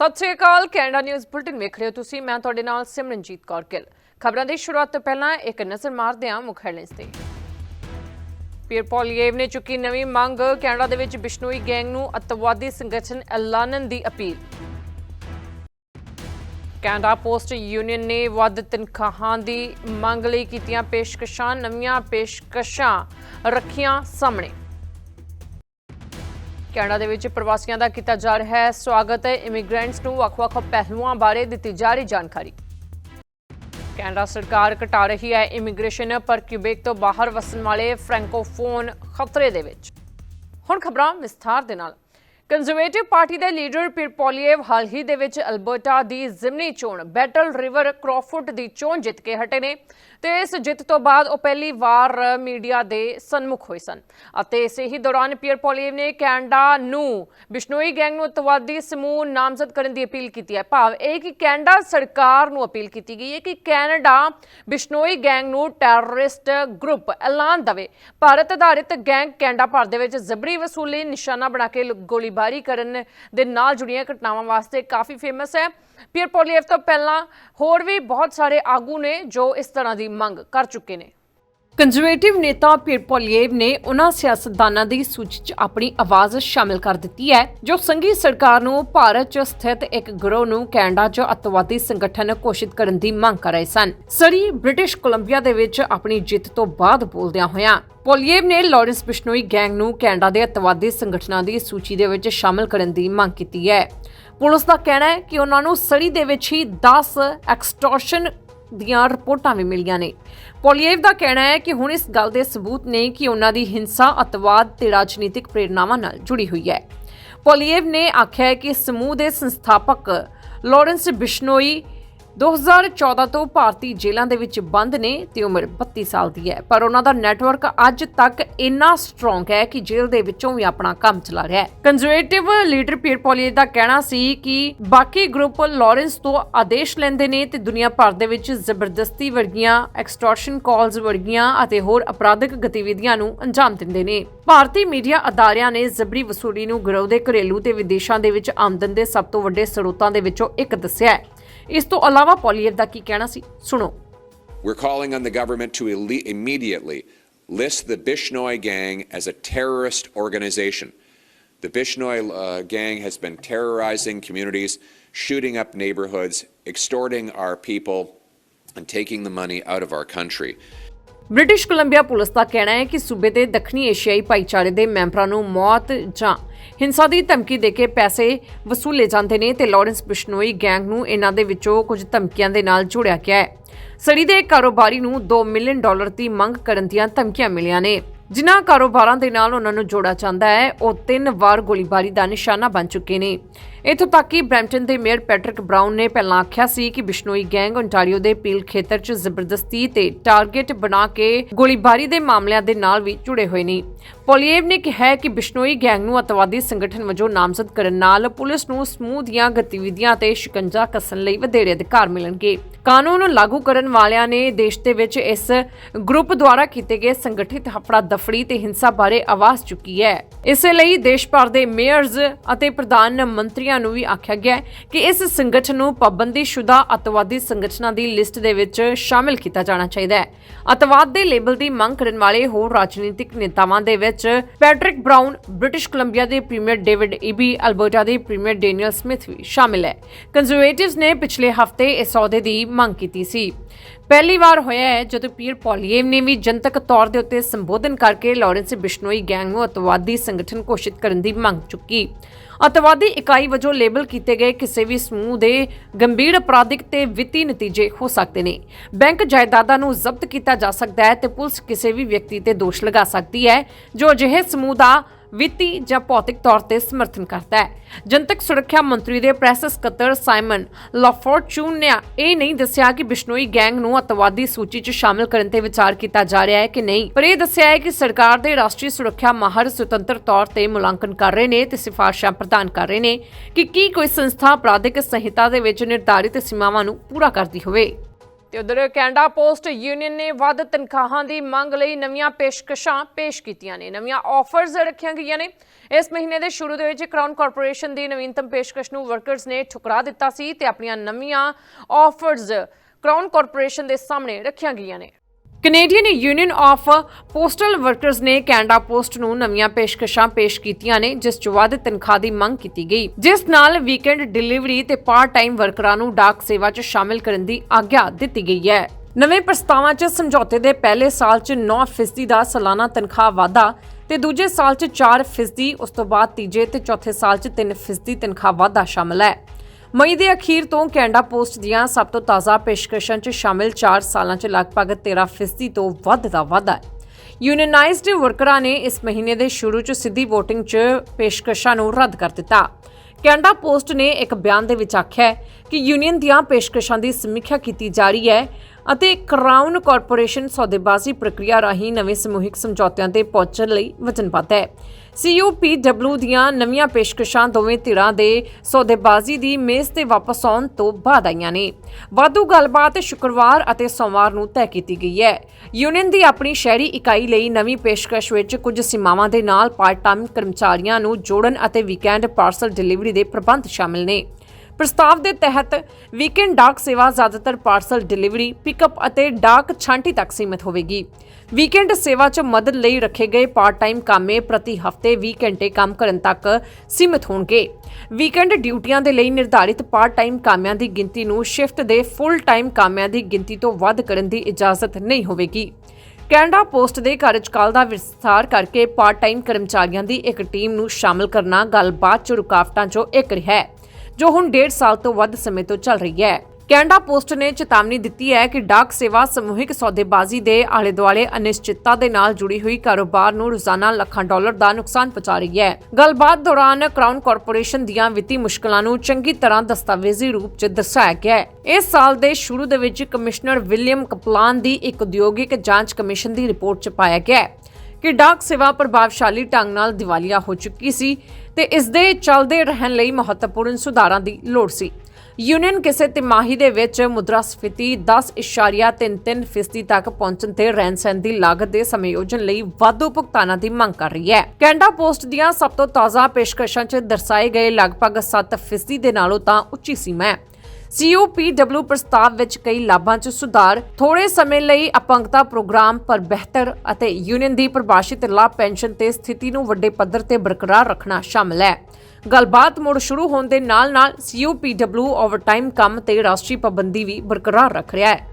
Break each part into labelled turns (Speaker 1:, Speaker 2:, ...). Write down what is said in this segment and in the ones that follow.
Speaker 1: ਸਤਿ ਸ੍ਰੀ ਅਕਾਲ, ਕੈਨੇਡਾ ਨਿਊਜ਼ ਬੁਲਟਨ ਵੇਖ ਰਹੇ ਹੋ ਤੁਸੀਂ, ਮੈਂ ਤੁਹਾਡੇ ਨਾਲ ਸਿਮਰਨਜੀਤ ਕੌਰ ਗਿੱਲ। ਖਬਰਾਂ ਦੀ ਸ਼ੁਰੂਆਤ ਤੋਂ ਪਹਿਲਾਂ ਇੱਕ ਨਜ਼ਰ ਮਾਰਦੇ ਹਾਂ ਮੁੱਖ ਹੈਡਲਾਈਨਸ ਤੇ। ਪੀਰ ਪੋਲੀਏਵ ਨੇ ਚੁੱਕੀ ਨਵੀਂ ਮੰਗ, ਕੈਨੇਡਾ ਦੇ ਵਿੱਚ ਬਿਸ਼ਨੋਈ ਗੈਂਗ ਨੂੰ ਅੱਤਵਾਦੀ ਸੰਗਠਨ ਐਲਾਨਣ ਦੀ ਅਪੀਲ। ਕੈਨੇਡਾ ਪੋਸਟ ਯੂਨੀਅਨ ਨੇ ਵੱਧ ਤਨਖਾਹਾਂ ਦੀ ਮੰਗ ਲਈ ਕੀਤੀਆਂ ਪੇਸ਼ਕਸ਼ਾਂ, ਨਵੀਆਂ ਪੇਸ਼ਕਸ਼ਾਂ ਰੱਖੀਆਂ ਸਾਹਮਣੇ। ਕੈਨੇਡਾ ਦੇ ਵਿੱਚ ਪ੍ਰਵਾਸੀਆਂ ਦਾ ਕੀਤਾ ਜਾ ਰਿਹਾ ਹੈ ਸਵਾਗਤ। ਇਮੀਗ੍ਰੈਂਟਸ ਨੂੰ ਵੱਖ-ਵੱਖ ਪਹਿਲੂਆਂ ਬਾਰੇ ਦਿੱਤੀ ਜਾ ਰਹੀ ਜਾਣਕਾਰੀ। ਕੈਨੇਡਾ ਸਰਕਾਰ ਘਟਾ ਰਹੀ ਹੈ ਇਮੀਗ੍ਰੇਸ਼ਨ, ਪਰ ਕਿਊਬੇਕ ਤੋਂ ਬਾਹਰ ਵਸਣ ਵਾਲੇ ਫ੍ਰੈਂਕੋਫੋਨ ਖਤਰੇ ਦੇ ਵਿੱਚ। ਹੁਣ ਖਬਰਾਂ ਵਿਸਥਾਰ ਦੇ ਨਾਲ। ਕੰਜ਼ਰਵੇਟਿਵ ਪਾਰਟੀ ਦੇ ਲੀਡਰ ਪੀਰਪੋਲੀਏਵ ਹਾਲ ਹੀ ਦੇ ਵਿੱਚ ਅਲਬਰਟਾ ਦੀ ਜ਼ਿਮਨੀ ਚੋਣ, ਬੈਟਲ ਰਿਵਰ ਕ੍ਰੋਫੁੱਟ ਦੀ ਚੋਣ ਜਿੱਤ ਕੇ ਹਟੇ ਨੇ। ਤੇ ਇਸ ਜਿੱਤ ਤੋਂ ਬਾਅਦ ਉਹ ਪਹਿਲੀ ਵਾਰ ਮੀਡੀਆ ਦੇ ਸਨਮੁਖ ਹੋਏ ਸਨ। ਅਤੇ ਇਸੇ ਹੀ ਦੌਰਾਨ ਪੀਅਰ ਪੋਲੀਏਵ ਨੇ ਕੈਨੇਡਾ ਨੂੰ ਬਿਸ਼ਨੋਈ ਗੈਂਗ ਨੂੰ ਅਤਵਾਦੀ ਸਮੂਹ ਨਾਮਜ਼ਦ ਕਰਨ ਦੀ ਅਪੀਲ ਕੀਤੀ ਹੈ। ਭਾਵ ਇਹ ਕਿ ਕੈਨੇਡਾ ਸਰਕਾਰ ਨੂੰ ਅਪੀਲ ਕੀਤੀ ਗਈ ਹੈ ਕਿ ਕੈਨੇਡਾ ਬਿਸ਼ਨੋਈ ਗੈਂਗ ਨੂੰ ਟੈਰਰਿਸਟ ਗਰੁੱਪ ਐਲਾਨ ਦੇਵੇ। ਭਾਰਤ ਆਧਾਰਿਤ ਗੈਂਗ ਕੈਨੇਡਾ ਭਰ ਦੇ ਵਿੱਚ ਜ਼ਬਰੀ ਵਸੂਲੀ, ਨਿਸ਼ਾਨਾ ਬਣਾ ਕੇ ਗੋਲੀਬਾਰੀ ਕਰਨ ਦੇ ਨਾਲ ਜੁੜੀਆਂ ਘਟਨਾਵਾਂ ਵਾਸਤੇ ਕਾਫੀ ਫੇਮਸ ਹੈ। ਪੀਅਰ ਪੋਲੀਏਵ ਤੋਂ ਪਹਿਲਾਂ ਹੋਰ ਵੀ ਬਹੁਤ ਸਾਰੇ ਆਗੂ ਨੇ ਜੋ ਇਸ ਤਰ੍ਹਾਂ ਦੀ ਮੰਗ ਕਰ ਚੁੱਕੇ ਨੇ। ਕੰਜ਼ਰਵੇਟਿਵ ਨੇਤਾ ਪੀਰ ਨੇ ਉਹਨਾਂ ਸਿਆਸਤਦਾਨਾਂ ਦੀ ਸੂਚੀ 'ਚ ਆਪਣੀ ਆਵਾਜ਼ ਸ਼ਾਮਿਲ ਕਰ ਦਿੱਤੀ ਹੈ, ਜੋ ਸੰਘੀ ਸਰਕਾਰ ਨੂੰ ਭਾਰਤ 'ਚ ਸਥਿਤ ਇੱਕ ਗਰੋਹ ਨੂੰ ਕੈਨੇਡਾ 'ਚ ਅੱਤਵਾਦੀ ਸੰਗਠਨ ਘੋਸ਼ਿਤ ਕਰਨ ਦੀ ਮੰਗ ਕਰ ਰਹੇ ਸਨ। ਸਰੀ, ਬ੍ਰਿਟਿਸ਼ ਕੋਲੰਬੀਆ ਦੇ ਵਿੱਚ ਆਪਣੀ ਜਿੱਤ ਤੋਂ ਬਾਅਦ ਬੋਲਦਿਆਂ ਹੋਇਆਂ ਪੋਲੀਏਵ ਨੇ ਲਾਰੈਂਸ ਬਿਸ਼ਨੋਈ ਗੈਂਗ ਨੂੰ ਕੈਨੇਡਾ ਦੇ ਅਤਵਾਦੀ ਸੰਗਠਨਾਂ ਦੀ ਸੂਚੀ ਦੇ ਵਿੱਚ ਸ਼ਾਮਿਲ ਕਰਨ ਦੀ ਮੰਗ ਕੀਤੀ ਹੈ। ਪੁਲਿਸ ਦਾ ਕਹਿਣਾ ਹੈ ਕਿ ਉਹਨਾਂ ਨੂੰ ਸੜੀ ਦੇ ਵਿੱਚ ਹੀ 10 ਐਕਸਟੋਰਸ਼ਨ ਦੀਆਂ ਰਿਪੋਰਟਾਂ ਵੀ ਮਿਲੀਆਂ ਨੇ। ਪੋਲੀਏਵ ਦਾ ਕਹਿਣਾ ਹੈ ਕਿ ਹੁਣ ਇਸ ਗੱਲ ਦੇ ਸਬੂਤ ਨੇ ਕਿ ਉਹਨਾਂ ਦੀ ਹਿੰਸਾ, ਅਤਵਾਦ ਤੇ ਰਾਜਨੀਤਿਕ ਪ੍ਰੇਰਨਾਵਾਂ ਨਾਲ ਜੁੜੀ ਹੋਈ ਹੈ। ਪੋਲੀਏਵ ਨੇ ਆਖਿਆ ਹੈ ਕਿ ਸਮੂਹ ਦੇ ਸੰਸਥਾਪਕ ਲਾਰੈਂਸ ਬਿਸ਼ਨੋਈ 2014 ਤੋਂ ਭਾਰਤੀ ਜੇਲ੍ਹਾਂ ਦੇ ਵਿੱਚ ਬੰਦ ਨੇ ਤੇ ਉਮਰ 32 ਸਾਲ ਦੀ ਹੈ। ਪਰ ਉਹਨਾਂ ਦਾ ਨੈਟਵਰਕ ਅੱਜ ਤੱਕ ਇੰਨਾ ਸਟਰੋਂਗ ਹੈ ਕਿ ਜੇਲ੍ਹ ਦੇ ਵਿੱਚੋਂ ਵੀ ਆਪਣਾ ਕੰਮ ਚਲਾ ਰਿਹਾ ਹੈ। ਕੰਜ਼ਰਵੇਟਿਵ ਲੀਡਰ ਪੀਰ ਪੋਲੀਏ ਦਾ ਕਹਿਣਾ ਸੀ ਕਿ ਬਾਕੀ ਗਰੁੱਪ ਲਾਰੈਂਸ ਤੋਂ ਆਦੇਸ਼ ਲੈਂਦੇ ਨੇ ਤੇ ਦੁਨੀਆ ਭਰ ਦੇ ਵਿੱਚ ਜ਼ਬਰਦਸਤੀ ਵਰਗੀਆਂ ਐਕਸਟੋਰਸ਼ਨ ਕਾਲਸ ਵਰਗੀਆਂ ਅਤੇ ਹੋਰ ਅਪਰਾਧਿਕ ਗਤੀਵਿਧੀਆਂ ਨੂੰ ਅੰਜਾਮ ਦਿੰਦੇ ਨੇ। ਭਾਰਤੀ ਮੀਡੀਆ ਅਦਾਰਿਆਂ ਨੇ ਜ਼ਬਰੀ ਵਸੂਲੀ ਨੂੰ ਗਿਰੋਹ ਦੇ ਘਰੇਲੂ ਤੇ ਵਿਦੇਸ਼ਾਂ ਦੇ ਵਿੱਚ ਆਮਦਨ ਦੇ ਸਭ ਤੋਂ ਵੱਡੇ ਸਰੋਤਾਂ ਦੇ ਵਿੱਚੋਂ ਇੱਕ ਦੱਸਿਆ ਹੈ। ਇਸ ਤੋਂ ਇਲਾਵਾ ਪੋਲੀਏਵ ਦਾ ਕੀ ਕਹਿਣਾ ਸੀ ਸੁਣੋ
Speaker 2: We're calling on the government to elite immediately list the Bishnoi gang as a terrorist organization. The Bishnoi uh, gang has been terrorizing communities, shooting up neighborhoods, extorting our people, and taking the money out of our country.
Speaker 1: British Columbia police ਦਾ ਕਹਿਣਾ ਹੈ ਕਿ ਸੂਬੇ ਦੇ ਦੱਖਣੀ ਏਸ਼ੀਆਈ ਭਾਈਚਾਰੇ ਦੇ ਮੈਂਬਰਾਂ ਨੂੰ ਮੌਤ ਜਾਂ ਹਿੰਸਾ ਦੀ ਧਮਕੀ ਦੇ ਕੇ ਪੈਸੇ ਵਸੂਲੇ ਜਾਂਦੇ ਨੇ ਤੇ ਲਾਰੈਂਸ ਬਿਸ਼ਨੋਈ ਗੈਂਗ ਨੂੰ ਇਹਨਾਂ ਦੇ ਵਿੱਚੋਂ ਕੁਝ ਧਮਕੀਆਂ ਦੇ ਨਾਲ ਜੋੜਿਆ ਗਿਆ ਹੈ। ਸੜੀ ਦੇ ਕਾਰੋਬਾਰੀ ਨੂੰ 2 ਮਿਲੀਅਨ ਡਾਲਰ ਦੀ ਮੰਗ ਕਰਨ ਦੀਆਂ ਧਮਕੀਆਂ ਮਿਲੀਆਂ ਨੇ। ਜਿਨ੍ਹਾਂ ਕਾਰੋਬਾਰਾਂ ਦੇ ਨਾਲ ਉਹਨਾਂ ਨੂੰ ਜੋੜਿਆ ਜਾਂਦਾ ਹੈ, ਉਹ ਤਿੰਨ ਵਾਰ ਗੋਲੀਬਾਰੀ ਦਾ ਨਿਸ਼ਾਨਾ ਬਣ ਚੁੱਕੇ ਨੇ। ਇਥੋਂ ਤੱਕ ਕਿ ਬ੍ਰੈਂਪਟਨ ਦੇ ਮੇਅਰ ਪੈਟਰਿਕ ਬ੍ਰਾਊਨ ਨੇ ਪਹਿਲਾਂ ਆਖਿਆ ਸੀ ਕਿ ਬਿਸ਼ਨੋਈ ਗੈਂਗ ontario ਦੇ ਪੀਲ ਖੇਤਰ 'ਚ ਜ਼ਬਰਦਸਤੀ ਤੇ ਟਾਰਗੇਟ ਬਣਾ ਕੇ ਗੋਲੀਬਾਰੀ ਦੇ ਮਾਮਲਿਆਂ ਦੇ ਨਾਲ ਵੀ ਜੁੜੇ ਹੋਏ ਨੇ। ਪੋਲੀਏਵ ਨੇ ਕਿਹਾ ਕਿ ਬਿਸ਼ਨੋਈ ਗੈਂਗ ਨੂੰ ਅਤਵਾਦੀ ਸੰਗਠਨ ਵਜੋਂ ਨਾਮਜ਼ਦ ਕਰਨ ਨਾਲ ਪੁਲਿਸ ਨੂੰ ਸਮੂਹ ਦੀਆਂ ਗਤੀਵਿਧੀਆਂ ਤੇ ਸ਼ਿਕੰਜਾ ਕੱਸਣ ਲਈ ਵਧੇਰੇ ਅਧਿਕਾਰ ਮਿਲਣਗੇ। ਕਾਨੂੰਨ ਲਾਗੂ ਕਰਨ ਵਾਲਿਆਂ ਨੇ ਦੇਸ਼ ਦੇ ਵਿੱਚ ਇਸ ਗਰੁੱਪ ਦੁਆਰਾ ਕੀਤੇ ਗਏ ਸੰਗਠਿਤ ਹਫੜਾ ਦਫੜੀ ਤੇ ਹਿੰਸਾ ਬਾਰੇ ਆਵਾਜ਼ ਚੁੱਕੀ ਹੈ। ਇਸੇ ਲਈ ਦੇਸ਼ ਭਰ ਦੇ ਮੇਅਰਜ਼ ਅਤੇ ਪ੍ਰਧਾਨ ਮੰਤਰੀਆਂ ਨੂੰ ਵੀ ਆਖਿਆ ਗਿਆ ਕਿ ਇਸ ਸੰਗਠਨ ਨੂੰ ਪਾਬੰਦੀਸ਼ੁਦਾ ਅਤਵਾਦੀ ਸੰਗਠਨਾਂ ਦੀ ਲਿਸਟ ਦੇ ਵਿੱਚ ਸ਼ਾਮਿਲ ਕੀਤਾ ਜਾਣਾ ਚਾਹੀਦਾ ਹੈ। ਅਤਵਾਦ ਦੇ ਲੇਬਲ ਦੀ ਮੰਗ ਕਰਨ ਵਾਲੇ ਹੋਰ ਰਾਜਨੀਤਿਕ ਨੇਤਾਵਾਂ ਦੇ ਵਿੱਚ ਪੈਟਰਿਕ ਬ੍ਰਾਊਨ, ਬ੍ਰਿਟਿਸ਼ ਕੋਲੰਬੀਆ ਦੇ ਪ੍ਰੀਮੀਅਰ ਡੇਵਿਡ ਈਬੀ, ਅਲਬਰਟਾ ਦੇ ਪ੍ਰੀਮੀਅਰ ਡੈਨੀਅਲ ਸਮਿਥ ਵੀ ਸ਼ਾਮਿਲ ਹੈ। ਕੰਜ਼ਰਵੇਟਿਵਸ ਨੇ ਪਿਛਲੇ ਹਫ਼ਤੇ ਇਸ ਅਹੁਦੇ ਦੀ ਮੰਗ ਕੀਤੀ ਸੀ। ਪਹਿਲੀ ਵਾਰ ਹੋਇਆ ਹੈ ਜਦੋਂ ਪੀਰ ਪੋਲੀਏਵ ਨੇ ਵੀ ਜਨਤਕ ਤੌਰ ਦੇ ਉੱਤੇ ਸੰਬੋਧਨ ਕਰਕੇ ਲਾਰੈਂਸ ਬਿਸ਼ਨੋਈ ਗੈਂਗ ਨੂੰ ਅਤਵਾਦੀ ਸੰਗਠਨ ਘੋਸ਼ਿਤ ਕਰਨ ਦੀ ਮੰਗ ਚੁੱਕੀ। ਅਤਵਾਦੀ ਇਕਾਈ ਵਜੋਂ ਲੇਬਲ ਕੀਤੇ ਗਏ ਕਿਸੇ ਵੀ ਸਮੂਹ ਦੇ ਗੰਭੀਰ ਅਪਰਾਧਿਕ ਤੇ ਵਿੱਤੀ ਨਤੀਜੇ ਹੋ ਸਕਦੇ ਨੇ। ਬੈਂਕ ਜਾਇਦਾਦਾਂ ਨੂੰ ਜ਼ਬਤ ਕੀਤਾ ਜਾ ਸਕਦਾ ਹੈ ਤੇ ਪੁਲਿਸ ਕਿਸੇ ਵੀ ਵਿਅਕਤੀ ਤੇ ਦੋਸ਼ ਲਗਾ ਸਕਦੀ ਹੈ। ਜੋ ਅਜਿਹੇ ਸਮੂਹ ਦਾ ਵਿੱਤੀ ਜਾਂ ਭੌਤਿਕ ਤੌਰ ਤੇ ਸਮਰਥਨ ਕਰਦਾ ਹੈ। ਜਨਤਕ ਸੁਰੱਖਿਆ ਮੰਤਰੀ ਦੇ ਪ੍ਰੈਸ ਸਕੱਤਰ ਸਾਈਮਨ ਲਾਫੋਰਚੂਨ ਨੇ ਇਹ ਨਹੀਂ ਦੱਸਿਆ ਕਿ ਬਿਸ਼ਨੋਈ ਗੈਂਗ ਨੂੰ ਅਤਵਾਦੀ ਸੂਚੀ 'ਚ ਸ਼ਾਮਲ ਕਰਨ ਤੇ ਵਿਚਾਰ ਕੀਤਾ ਜਾ ਰਿਹਾ ਹੈ ਕਿ ਨਹੀਂ, ਪਰ ਇਹ ਦੱਸਿਆ ਹੈ ਕਿ ਸਰਕਾਰ ਦੇ ਰਾਸ਼ਟਰੀ ਸੁਰੱਖਿਆ ਮਾਹਰ ਸੁਤੰਤਰ ਤੌਰ ਤੇ ਮੁਲਾਂਕਣ ਕਰ ਰਹੇ ਨੇ ਤੇ ਸਿਫਾਰਸ਼ਾਂ ਪ੍ਰਦਾਨ ਕਰ ਰਹੇ ਨੇ ਕਿ ਕੀ ਕੋਈ ਸੰਸਥਾ ਅਪਰਾਧਿਕ ਸੰਹਿਤਾ ਦੇ ਵਿੱਚ ਨਿਰਧਾਰਿਤ ਸੀਮਾਵਾਂ ਨੂੰ ਪੂਰਾ ਕਰਦੀ ਹੋਵੇ। ਤੇ ਉਧਰ ਕੈਨੇਡਾ ਪੋਸਟ ਯੂਨੀਅਨ ਨੇ ਵੱਧ ਤਨਖਾਹਾਂ ਦੀ ਮੰਗ ਲਈ ਨਵੀਆਂ ਪੇਸ਼ਕਸ਼ਾਂ ਪੇਸ਼ ਕੀਤੀਆਂ ਨੇ, ਨਵੀਆਂ ਆਫਰਜ਼ ਰੱਖੀਆਂ ਗਈਆਂ ਨੇ। ਇਸ ਮਹੀਨੇ ਦੇ ਸ਼ੁਰੂ ਦੇ ਵਿੱਚ ਕਰਾਊਨ ਕਾਰਪੋਰੇਸ਼ਨ ਦੀ ਨਵੀਨਤਮ ਪੇਸ਼ਕਸ਼ ਨੂੰ ਵਰਕਰਜ਼ ਨੇ ਠੁਕਰਾ ਦਿੱਤਾ ਸੀ ਤੇ ਆਪਣੀਆਂ ਨਵੀਆਂ ਆਫਰਜ਼ ਕਰਾਊਨ ਕਾਰਪੋਰੇਸ਼ਨ ਦੇ ਸਾਹਮਣੇ ਰੱਖੀਆਂ ਗਈਆਂ ਨੇ। Canadian union of postal workers ਨੇ ਕੈਨੇਡਾ ਪੋਸਟ ਨੂੰ ਨਵੀਆਂ ਪੇਸ਼ਕਸ਼ਾਂ ਪੇਸ਼ ਕੀਤੀਆਂ ਨੇ, ਜਿਸ 'ਚ ਵੱਧ ਤਨਖਾਹ ਦੀ ਮੰਗ ਕੀਤੀ ਗਈ। ਜਿਸ ਨਾਲ ਵੀਕਐਂਡ ਡਿਲੀਵਰੀ ਤੇ ਪਾਰਟ ਟਾਈਮ ਵਰਕਰਾਂ ਨੂੰ ਡਾਕ ਸੇਵਾ 'ਚ ਸ਼ਾਮਿਲ ਕਰਨ ਦੀ ਆਗਿਆ ਦਿੱਤੀ ਗਈ ਹੈ। ਨਵੇਂ ਪ੍ਰਸਤਾਵਾਂ 'ਚ ਸਮਝੌਤੇ ਦੇ ਪਹਿਲੇ ਸਾਲ 'ਚ 9% ਦਾ ਸਾਲਾਨਾ ਤਨਖਾਹ ਵਾਧਾ ਤੇ ਦੂਜੇ ਸਾਲ 'ਚ 4% ਉਸ ਤੋਂ ਬਾਅਦ ਤੀਜੇ ਤੇ ਚੌਥੇ ਸਾਲ 'ਚ 3% ਤਨਖਾਹ ਵਾਧਾ ਸ਼ਾਮਲ ਹੈ। ਮਈ ਦੇ ਅਖੀਰ ਤੋਂ ਕੈਨੇਡਾ ਪੋਸਟ ਦੀਆਂ ਸਭ ਤੋਂ ਤਾਜ਼ਾ ਪੇਸ਼ਕਸ਼ਾਂ 'ਚ ਸ਼ਾਮਿਲ 4 ਸਾਲਾਂ 'ਚ ਲਗਭਗ 13% ਤੋਂ ਵੱਧ ਦਾ ਵਾਧਾ ਹੈ। ਯੂਨੀਅਨਾਈਜ਼ਡ ਵਰਕਰਾਂ ਨੇ ਇਸ ਮਹੀਨੇ ਦੇ ਸ਼ੁਰੂ 'ਚ ਸਿੱਧੀ VOTING 'ਚ ਪੇਸ਼ਕਸ਼ਾਂ ਨੂੰ ਰੱਦ ਕਰ ਦਿੱਤਾ। ਕੈਨੇਡਾ ਪੋਸਟ ਨੇ ਇੱਕ ਬਿਆਨ ਦੇ ਵਿੱਚ ਆਖਿਆ ਕਿ ਯੂਨੀਅਨ ਦੀਆਂ ਪੇਸ਼ਕਸ਼ਾਂ ਦੀ ਸਮੀਖਿਆ ਕੀਤੀ ਜਾ ਰਹੀ ਹੈ ਅਤੇ ਕਰਾਊਨ ਕਾਰਪੋਰੇਸ਼ਨ ਸੌਦੇਬਾਜ਼ੀ ਪ੍ਰਕਿਰਿਆ ਰਾਹੀਂ ਨਵੇਂ ਸਮੂਹਿਕ ਸਮਝੌਤਿਆਂ ਤੇ ਪਹੁੰਚਣ ਲਈ ਵਚਨਬੱਧ ਹੈ। CUPW ਦੀਆਂ ਨਵੀਆਂ ਪੇਸ਼ਕਸ਼ਾਂ ਦੋਵੇਂ ਧਿਰਾਂ ਦੇ ਸੌਦੇਬਾਜ਼ੀ ਦੀ ਮੇਜ਼ ਤੇ ਵਾਪਸ ਆਉਣ ਤੋਂ ਬਾਅਦ ਆਈਆਂ ਨੇ। ਵਾਧੂ ਗੱਲਬਾਤ ਸ਼ੁੱਕਰਵਾਰ ਅਤੇ ਸੋਮਵਾਰ ਨੂੰ ਤੈਅ ਕੀਤੀ ਗਈ ਹੈ। ਯੂਨੀਅਨ ਦੀ ਆਪਣੀ ਸ਼ਹਿਰੀ ਇਕਾਈ ਲਈ ਨਵੀਂ ਪੇਸ਼ਕਸ਼ ਵਿੱਚ ਕੁਝ ਸੀਮਾਵਾਂ ਦੇ ਨਾਲ ਪਾਰਟ ਟਾਈਮ ਕਰਮਚਾਰੀਆਂ ਨੂੰ ਜੋੜਨ ਅਤੇ ਵੀਕਐਂਡ ਪਾਰਸਲ ਡਿਲੀਵਰੀ ਦੇ ਪ੍ਰਬੰਧ ਸ਼ਾਮਲ ਨੇ। ਪ੍ਰਸਤਾਵ ਦੇ ਤਹਿਤ ਵੀਕਐਂਡ ਡਾਕ ਸੇਵਾ ਜ਼ਿਆਦਾਤਰ ਪਾਰਸਲ ਡਿਲੀਵਰੀ ਪਿਕਅਪ ਅਤੇ ਡਾਕ ਛਾਂਟੀ ਤੱਕ ਸੀਮਿਤ ਹੋਵੇਗੀ। ਵੀਕਐਂਡ ਸੇਵਾ 'ਚ ਮਦਦ ਲਈ ਰੱਖੇ ਗਏ ਪਾਰਟ ਟਾਈਮ ਕਾਮੇ ਪ੍ਰਤੀ ਹਫ਼ਤੇ 20 ਘੰਟੇ ਕੰਮ ਕਰਨ ਤੱਕ ਸੀਮਿਤ ਹੋਣਗੇ। ਵੀਕਐਂਡ ਡਿਊਟੀਆਂ ਦੇ ਲਈ ਨਿਰਧਾਰਿਤ ਪਾਰਟ ਟਾਈਮ ਕਾਮਿਆਂ ਦੀ ਗਿਣਤੀ ਨੂੰ ਸ਼ਿਫਟ ਦੇ ਫੁੱਲ ਟਾਈਮ ਕਾਮਿਆਂ ਦੀ ਗਿਣਤੀ ਤੋਂ ਵੱਧ ਕਰਨ ਦੀ ਇਜਾਜ਼ਤ ਨਹੀਂ ਹੋਵੇਗੀ। ਕੈਨੇਡਾ ਪੋਸਟ ਦੇ ਕਾਰਜਕਾਲ ਦਾ ਵਿਸਥਾਰ ਕਰਕੇ ਪਾਰਟ ਟਾਈਮ ਕਰਮਚਾਰੀਆਂ ਦੀ ਇੱਕ ਟੀਮ ਨੂੰ ਸ਼ਾਮਲ ਕਰਨਾ, ਗੱਲਬਾਤ 'ਚ ਰੁਕਾਵਟਾਂ 'ਚੋਂ ਇੱਕ ਰਿਹਾ ਹੈ। ਜੋ ਹੁਣ 1.5 ਸਾਲ ਤੋਂ ਵੱਧ ਸਮੇਂ ਤੋਂ ਚੱਲ ਰਹੀ ਹੈ। ਕੈਨੇਡਾ ਪੋਸਟ ਨੇ ਚੇਤਾਵਨੀ ਦਿੱਤੀ ਹੈ ਕਿ ਡਾਕ ਸੇਵਾ ਸਮੂਹਿਕ ਸੌਦੇਬਾਜ਼ੀ ਦੇ ਆਲੇ ਦੁਆਲੇ ਅਨਿਸ਼ਚਿਤਤਾ ਦੇ ਨਾਲ ਜੁੜੀ ਹੋਈ ਕਾਰੋਬਾਰ ਨੂੰ ਰੋਜ਼ਾਨਾ ਲੱਖਾਂ ਡਾਲਰ ਦਾ ਨੁਕਸਾਨ ਪਹੁੰਚਾ ਰਹੀ ਹੈ। ਗੱਲਬਾਤ ਦੌਰਾਨ ਕਰਾਊਨ ਕਾਰਪੋਰੇਸ਼ਨ ਦੀਆਂ ਵਿੱਤੀ ਮੁਸ਼ਕਲਾਂ ਨੂੰ ਚੰਗੀ ਤਰ੍ਹਾਂ ਦਸਤਾਵੇਜ਼ੀ ਰੂਪ 'ਚ ਦਰਸਾਇਆ ਗਿਆ ਹੈ। ਇਸ ਸਾਲ ਦੇ ਸ਼ੁਰੂ ਦੇ ਵਿੱਚ ਕਮਿਸ਼ਨਰ ਵਿਲੀਅਮ ਕਪਲਾਨ ਦੀ ਇੱਕ ਉਦਯੋਗਿਕ ਜਾਂਚ ਕਮਿਸ਼ਨ ਦੀ ਰਿਪੋਰਟ 'ਚ ਪਾਇਆ ਗਿਆ ਹੈ ਕਿ ਡਾਕ ਸੇਵਾ ਪ੍ਰਭਾਵਸ਼ਾਲੀ ਢੰਗ ਨਾਲ ਦਿਵਾਲੀਆ ਹੋ ਚੁੱਕੀ ਸੀ। ਤੇ ਇਸ ਦੇ ਚੱਲਦੇ ਰਹਿਣ ਲਈ ਮਹੱਤਵਪੂਰਨ ਸੁਧਾਰਾਂ ਦੀ ਲੋੜ ਸੀ। ਯੂਨੀਅਨ ਕਿਸੇ ਤਿਮਾਹੀ ਦੇ ਵਿੱਚ ਮੁਦਰਾਸਫੀਤੀ 10.33% ਫੀਸਦੀ ਤੱਕ ਪਹੁੰਚਣ ਤੇ ਰਹਿਣ ਸਹਿਣ ਦੀ ਲਾਗਤ ਦੇ ਸਮਯੋਜਨ ਲਈ ਵਾਧੂ ਭੁਗਤਾਨਾਂ ਦੀ ਮੰਗ ਕਰ ਰਹੀ ਹੈ। ਕੈਨੇਡਾ ਪੋਸਟ ਦੀਆਂ ਸਭ ਤੋਂ ਤਾਜ਼ਾ ਪੇਸ਼ਕਸ਼ਾਂ 'ਚ ਦਰਸਾਏ ਗਏ ਲਗਭਗ 7% ਫੀਸਦੀ ਦੇ ਨਾਲੋਂ ਤਾਂ ਉੱਚੀ ਸੀਮਾ ਹੈ। COPW ਪ੍ਰਸਤਾਵ ਵਿੱਚ ਕਈ ਲਾਭਾਂ 'ਚ ਸੁਧਾਰ। ਥੋੜੇ ਸਮੇਂ ਲਈ ਅਪੰਗਤਾ ਪ੍ਰੋਗਰਾਮ ਪਰ ਬਿਹਤਰ ਅਤੇ ਯੂਨੀਅਨ ਦੀ ਪਰਿਭਾਸ਼ਿਤ ਲਾਭ ਪੈਨਸ਼ਨ ਤੇ ਸਥਿਤੀ ਨੂੰ ਵੱਡੇ ਪੱਧਰ ਤੇ ਬਰਕਰਾਰ ਰੱਖਣਾ ਸ਼ਾਮਲ ਹੈ। ਗੱਲਬਾਤ ਮੁੜ ਸ਼ੁਰੂ ਹੋਣ ਦੇ ਨਾਲ-ਨਾਲ COPW ਓਵਰਟਾਈਮ ਕੰਮ ਤੇ ਰਾਸ਼ਟਰੀ ਪਾਬੰਦੀ ਵੀ ਬਰਕਰਾਰ ਰੱਖ ਰਿਹਾ ਹੈ।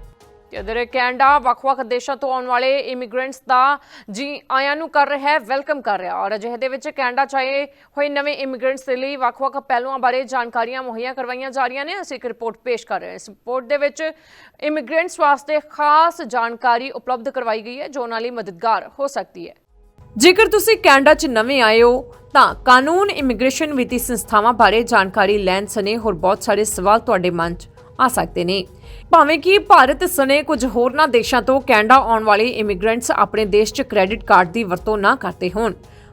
Speaker 1: ਤੇ ਉਧਰ ਕੈਨੇਡਾ ਵੱਖ-ਵੱਖ ਦੇਸ਼ਾਂ ਤੋਂ ਆਉਣ ਵਾਲੇ ਇਮੀਗ੍ਰੈਂਟਸ ਦਾ ਜੀ ਆਇਆਂ ਨੂੰ ਕਰ ਰਿਹਾ ਹੈ ਵੈਲਕਮ ਕਰ ਰਿਹਾ। ਔਰ ਅਜਿਹੇ ਦੇ ਵਿੱਚ ਕੈਨੇਡਾ 'ਚ ਹੋਏ ਨਵੇਂ ਇਮੀਗ੍ਰੈਂਟਸ ਦੇ ਲਈ ਵੱਖ-ਵੱਖ ਪਹਿਲੂਆਂ ਬਾਰੇ ਜਾਣਕਾਰੀਆਂ ਮੁਹੱਈਆ ਕਰਵਾਈਆਂ ਜਾ ਰਹੀਆਂ ਨੇ। ਅਸੀਂ ਇੱਕ ਰਿਪੋਰਟ ਪੇਸ਼ ਕਰ ਰਹੇ ਹਾਂ। ਇਸ ਰਿਪੋਰਟ ਦੇ ਵਿੱਚ ਇਮੀਗ੍ਰੈਂਟਸ ਵਾਸਤੇ ਖਾਸ ਜਾਣਕਾਰੀ ਉਪਲਬਧ ਕਰਵਾਈ ਗਈ ਹੈ, ਜੋ ਉਹਨਾਂ ਲਈ ਮਦਦਗਾਰ ਹੋ ਸਕਦੀ ਹੈ। ਜੇਕਰ ਤੁਸੀਂ ਕੈਨੇਡਾ 'ਚ ਨਵੇਂ ਆਏ ਹੋ, ਤਾਂ ਕਾਨੂੰਨ ਇਮੀਗ੍ਰੇਸ਼ਨ ਵਿੱਤੀ ਸੰਸਥਾਵਾਂ ਬਾਰੇ ਜਾਣਕਾਰੀ ਲੈਣ ਸਣੇ ਹੋਰ ਬਹੁਤ ਸਾਰੇ ਸਵਾਲ ਤੁਹਾਡੇ ਮਨ 'ਚ ਆ ਸਕਦੇ ਨੇ। ਭਾਵੇਂ ਕਿ ਭਾਰਤ ਸਣੇ ਕੁਝ ਹੋਰਨਾਂ ਦੇਸ਼ਾਂ ਤੋਂ ਕੈਨੇਡਾ ਆਉਣ ਵਾਲੇ ਇਮੀਗ੍ਰੈਂਟਸ ਆਪਣੇ ਦੇਸ਼ 'ਚ ਕ੍ਰੈਡਿਟ ਕਾਰਡ ਦੀ ਵਰਤੋਂ ਨਾ ਕਰਦੇ ਹੋਣ,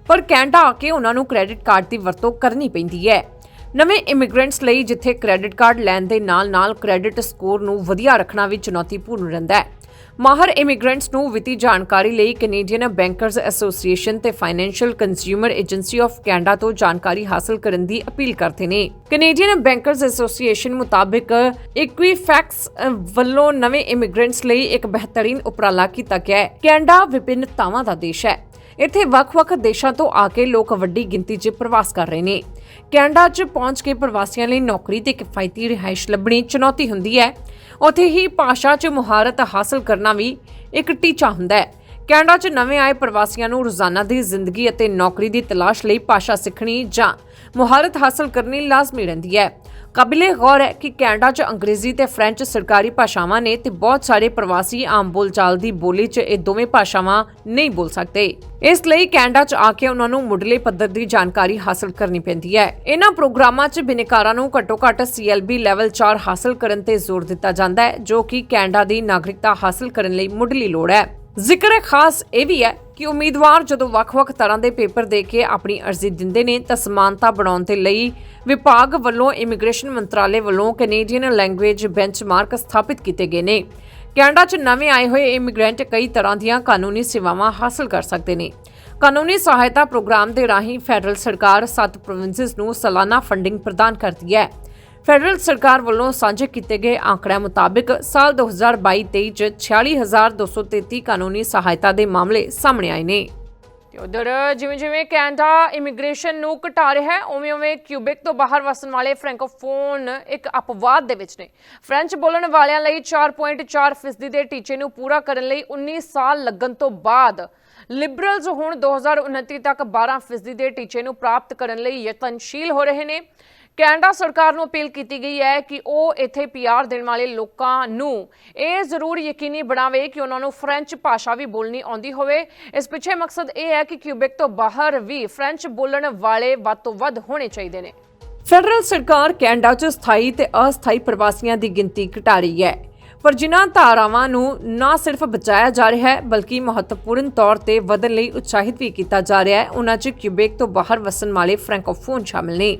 Speaker 1: ਪਰ ਕੈਨੇਡਾ ਆ ਕੇ ਉਹਨਾਂ ਨੂੰ ਕ੍ਰੈਡਿਟ ਕਾਰਡ ਦੀ ਵਰਤੋਂ ਕਰਨੀ ਪੈਂਦੀ ਹੈ। ਨਵੇਂ ਇਮੀਗ੍ਰੈਂਟਸ ਲਈ ਜਿੱਥੇ ਕ੍ਰੈਡਿਟ ਕਾਰਡ ਲੈਣ ਦੇ ਨਾਲ-ਨਾਲ ਕ੍ਰੈਡਿਟ ਸਕੋਰ ਨੂੰ ਵਧੀਆ ਰੱਖਣਾ ਵੀ ਚੁਣੌਤੀਪੂਰਨ ਰਹਿੰਦਾ ਹੈ। ਮਾਹਰ ਇਮੀਗ੍ਰੈਂਟਸ ਨੂੰ ਵਿੱਤੀ ਜਾਣਕਾਰੀ ਲਈ ਕੈਨੇਡੀਅਨ ਬੈਂਕਰਜ਼ ਐਸੋਸੀਏਸ਼ਨ ਤੇ financial consumer agency of Canada ਤੋਂ ਜਾਣਕਾਰੀ ਹਾਸਲ ਕਰਨ ਦੀ ਅਪੀਲ ਕਰਦੇ ਨੇ। ਕੈਨੇਡੀਅਨ ਬੈਂਕਰਜ਼ ਐਸੋਸੀਏਸ਼ਨ ਮੁਤਾਬਕ ਇਕੁਈਫੈਕਸ ਵੱਲੋਂ ਨਵੇਂ ਇਮੀਗ੍ਰੈਂਟਸ ਲਈ ਇੱਕ ਬਿਹਤਰੀਨ ਉਪਰਾਲਾ ਕੀਤਾ ਗਿਆ ਹੈ। ਕੈਨੇਡਾ ਵਿਭਿੰਨਤਾਵਾਂ ਦਾ ਦੇਸ਼ ਹੈ। ਇੱਥੇ ਵੱਖ-ਵੱਖ ਦੇਸ਼ਾਂ ਤੋਂ ਆ ਕੇ ਲੋਕ ਵੱਡੀ ਗਿਣਤੀ 'ਚ ਪ੍ਰਵਾਸ ਕਰ ਰਹੇ ਨੇ। ਕੈਨੇਡਾ 'ਚ ਪਹੁੰਚ ਕੇ ਪ੍ਰਵਾਸੀਆਂ ਲਈ ਨੌਕਰੀ ਤੇ ਕਿਫਾਇਤੀ ਰਿਹਾਇਸ਼ ਲੱਭਣੀ ਚੁਣੌਤੀ ਹੁੰਦੀ ਹੈ। ਉੱਥੇ ਹੀ ਭਾਸ਼ਾ 'ਚ ਮੁਹਾਰਤ ਹਾਸਲ ਕਰਨਾ ਵੀ ਇੱਕ ਟੀਚਾ ਹੁੰਦਾ ਹੈ। ਕੈਨੇਡਾ 'ਚ ਨਵੇਂ ਆਏ ਪ੍ਰਵਾਸੀਆਂ ਨੂੰ ਰੋਜ਼ਾਨਾ ਦੀ ਜ਼ਿੰਦਗੀ ਅਤੇ ਨੌਕਰੀ ਦੀ ਤਲਾਸ਼ ਲਈ ਭਾਸ਼ਾ ਸਿੱਖਣੀ ਜਾਂ ਮੁਹਾਰਤ ਹਾਸਲ ਕਰਨੀ ਲਾਜ਼ਮੀ ਰਹਿੰਦੀ ਹੈ। ਕਾਬਿਲੇ ਗੌਰ ਹੈ ਕਿ ਕੈਨੇਡਾ 'ਚ ਅੰਗਰੇਜ਼ੀ ਤੇ ਫ੍ਰੈਂਚ ਸਰਕਾਰੀ ਭਾਸ਼ਾਵਾਂ ਨੇ ਤੇ ਬਹੁਤ ਸਾਰੇ ਪ੍ਰਵਾਸੀ ਆਮ ਬੋਲਚਾਲ ਦੀ ਬੋਲੀ 'ਚ ਇਹ ਦੋਵੇਂ ਭਾਸ਼ਾਵਾਂ ਨਹੀਂ ਬੋਲ ਸਕਦੇ। ਇਸ ਲਈ ਕੈਨੇਡਾ 'ਚ ਆ ਕੇ ਉਹਨਾਂ ਨੂੰ ਮੁੱਢਲੇ ਪੱਧਰ ਦੀ ਜਾਣਕਾਰੀ ਹਾਸਲ ਕਰਨੀ ਪੈਂਦੀ ਹੈ। ਇਹਨਾਂ ਪ੍ਰੋਗਰਾਮਾਂ 'ਚ ਬਿਨੇਕਾਰਾਂ ਨੂੰ ਘੱਟੋ-ਘੱਟ CLB ਲੈਵਲ 4 ਹਾਸਲ ਕਰਨ ਤੇ ਜ਼ੋਰ ਦਿੱਤਾ ਜਾਂਦਾ ਹੈ, ਜੋ ਕਿ ਕੈਨੇਡਾ ਦੀ ਨਾਗਰਿਕਤਾ ਹਾਸਲ ਕਰਨ ਲਈ ਮੁੱਢਲੀ ਲੋੜ ਹੈ। ਜ਼ਿਕਰ ਖਾਸ ਇਹ ਵੀ ਹੈ ਕਿ ਉਮੀਦਵਾਰ ਜਦੋਂ ਵੱਖ-ਵੱਖ ਤਰ੍ਹਾਂ ਦੇ ਪੇਪਰ ਦੇ ਕੇ ਆਪਣੀ ਅਰਜ਼ੀ ਦਿੰਦੇ ਨੇ ਤਾਂ ਸਮਾਨਤਾ ਬਣਾਉਣ ਦੇ ਲਈ ਵਿਭਾਗ ਵੱਲੋਂ ਇਮੀਗ੍ਰੇਸ਼ਨ ਮੰਤਰਾਲੇ ਵੱਲੋਂ ਕੈਨੇਡੀਅਨ ਲੈਂਗੁਏਜ ਬੈਂਚਮਾਰਕ ਸਥਾਪਿਤ ਕੀਤੇ ਗਏ ਨੇ। ਕੈਨੇਡਾ 'ਚ ਨਵੇਂ ਆਏ ਹੋਏ ਇਮੀਗ੍ਰੈਂਟ ਕਈ ਤਰ੍ਹਾਂ ਦੀਆਂ ਕਾਨੂੰਨੀ ਸੇਵਾਵਾਂ ਹਾਸਲ ਕਰ ਸਕਦੇ ਨੇ। ਕਾਨੂੰਨੀ ਸਹਾਇਤਾ ਪ੍ਰੋਗਰਾਮ ਦੇ ਰਾਹੀਂ ਫੈਡਰਲ ਸਰਕਾਰ 7 ਪ੍ਰੋਵਿੰਸਸ ਨੂੰ ਸਾਲਾਨਾ ਫੰਡਿੰਗ ਪ੍ਰਦਾਨ ਕਰਦੀ ਹੈ। ਫੈਡਰਲ ਸਰਕਾਰ ਵੱਲੋਂ ਸਾਂਝੇ ਕੀਤੇ ਗਏ ਆંકੜਿਆਂ ਮੁਤਾਬਕ ਸਾਲ 2022-23 ਚ 46233 ਕਾਨੂੰਨੀ ਸਹਾਇਤਾ ਦੇ ਮਾਮਲੇ ਸਾਹਮਣੇ ਆਏ ਨੇ। ਤੇ ਉਧਰ ਜਿਵੇਂ ਜਿਵੇਂ ਕੈਨੇਡਾ ਇਮੀਗ੍ਰੇਸ਼ਨ ਨੂੰ ਘਟਾ ਰਿਹਾ ਹੈ, ਉਵੇਂ ਉਵੇਂ ਕਿਊਬਿਕ ਤੋਂ ਬਾਹਰ ਵਸਣ ਵਾਲੇ ਫ੍ਰੈਂਕੋਫੋਨ ਇੱਕ ਅਪਵਾਦ ਦੇ ਵਿੱਚ ਨੇ। ਫ੍ਰੈਂਚ ਬੋਲਣ ਵਾਲਿਆਂ ਲਈ 4.4% ਫੀਸਦੀ ਦੇ ਟੀਚੇ ਨੂੰ ਪੂਰਾ ਕਰਨ ਲਈ 19 ਸਾਲ ਲੱਗਣ ਤੋਂ ਬਾਅਦ ਲਿਬਰਲਸ ਹੁਣ 2029 ਤੱਕ 12% ਫੀਸਦੀ ਦੇ ਟੀਚੇ ਨੂੰ ਪ੍ਰਾਪਤ ਕਰਨ ਲਈ ਯਤਨਸ਼ੀਲ ਹੋ ਰਹੇ ਨੇ। ਕੈਨੇਡਾ ਸਰਕਾਰ ਨੂੰ ਅਪੀਲ ਕੀਤੀ ਗਈ ਹੈ ਕਿ ਉਹ ਇੱਥੇ ਪੀਆਰ ਦੇਣ ਵਾਲੇ ਲੋਕਾਂ ਨੂੰ ਇਹ ਜ਼ਰੂਰ ਯਕੀਨੀ ਬਣਾਵੇ ਕਿ ਉਹਨਾਂ ਨੂੰ ਫ੍ਰੈਂਚ ਭਾਸ਼ਾ ਵੀ ਬੋਲਣੀ ਆਉਂਦੀ ਹੋਵੇ। ਇਸ ਪਿੱਛੇ ਮਕਸਦ ਇਹ ਹੈ ਕਿ ਕਿਊਬਿਕ ਤੋਂ ਬਾਹਰ ਵੀ ਫ੍ਰੈਂਚ ਬੋਲਣ ਵਾਲੇ ਵੱਧ ਤੋਂ ਵੱਧ ਹੋਣੇ ਚਾਹੀਦੇ ਨੇ। ਫੈਡਰਲ ਸਰਕਾਰ ਕੈਨੇਡਾ 'ਚ ਸਥਾਈ ਤੇ ਅਸਥਾਈ ਪ੍ਰਵਾਸੀਆਂ ਦੀ ਗਿਣਤੀ ਘਟਾ ਰਹੀ ਹੈ। ਪਰ ਜਿਨ੍ਹਾਂ ਧਾਰਾਵਾਂ ਨੂੰ ਨਾ ਸਿਰਫ ਬਚਾਇਆ ਜਾ ਰਿਹਾ ਹੈ, ਬਲਕਿ ਮਹੱਤਵਪੂਰਨ ਤੌਰ ਤੇ ਵਧਣ ਲਈ ਉਤਸ਼ਾਹਿਤ ਵੀ ਕੀਤਾ ਜਾ ਰਿਹਾ ਹੈ ਉਹਨਾਂ 'ਚ ਕਿਊਬੇਕ ਤੋਂ ਬਾਹਰ ਵਸਣ ਵਾਲੇ ਫ੍ਰੈਂਕੋਫੋਨ ਸ਼ਾਮਿਲ ਨੇ।